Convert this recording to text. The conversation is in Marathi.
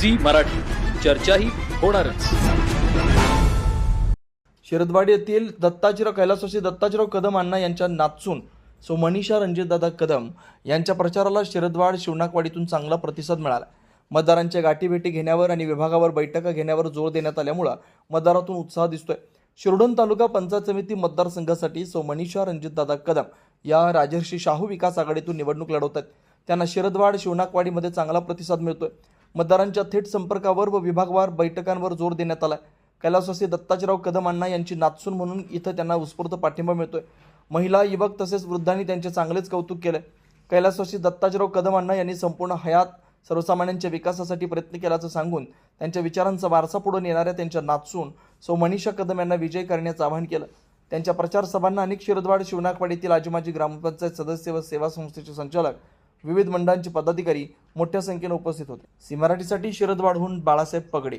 झी मराठी. चर्चाही होणारच. शिरदवाडी येथील दत्ताजीराव कैलासवासी दत्ताजीराव कदम अण्णा यांच्या नाचून सो मनीषा रणजितदादा कदम यांच्या प्रचाराला शिरदवाड शिवनाकवाडीतून चांगला प्रतिसाद मिळाला. मतदारांच्या गाठीभेटी घेण्यावर आणि विभागावर बैठका घेण्यावर जोर देण्यात आल्यामुळं मतदारातून उत्साह दिसतोय. शिरडोन तालुका पंचायत समिती मतदारसंघासाठी सो मनीषा रणजितदादा कदम या राजर्षी शाहू विकास आघाडीतून निवडणूक लढवत आहेत त्यांना शिरदवाड शिवनाकवाडीमध्ये चांगला प्रतिसाद मिळतोय. मतदारांच्या थेट संपर्कावर व विभागवार बैठकांवर जोर देण्यात आला कैलासवासी दत्ताजीराव कदम अण्णा यांची नाचसून म्हणून इथं त्यांना उत्स्फूर्त पाठिंबा मिळतोय. महिला युवक तसेच वृद्धांनी त्यांचे चांगलेच कौतुक केले कैलासवासी दत्ताजीराव कदम अण्णा यांनी संपूर्ण हयात सर्वसामान्यांच्या विकासासाठी प्रयत्न केल्याचं सांगून त्यांच्या विचारांचा वारसा पुढे नेणाऱ्या त्यांच्या नाचसून सौ मनीषा कदम यांना विजय करण्याचं आवाहन केलं. त्यांच्या प्रचार सभांना अनेक शिरदवाड शिवनाकवाडीतील आजीमाजी ग्रामपंचायत सदस्य व सेवा संस्थेचे संचालक विविध मंडळांचे पदाधिकारी मोठ्या संख्येने उपस्थित होते. सी मराठीसाठी शिरदवाडहून बाळासाहेब पगडे.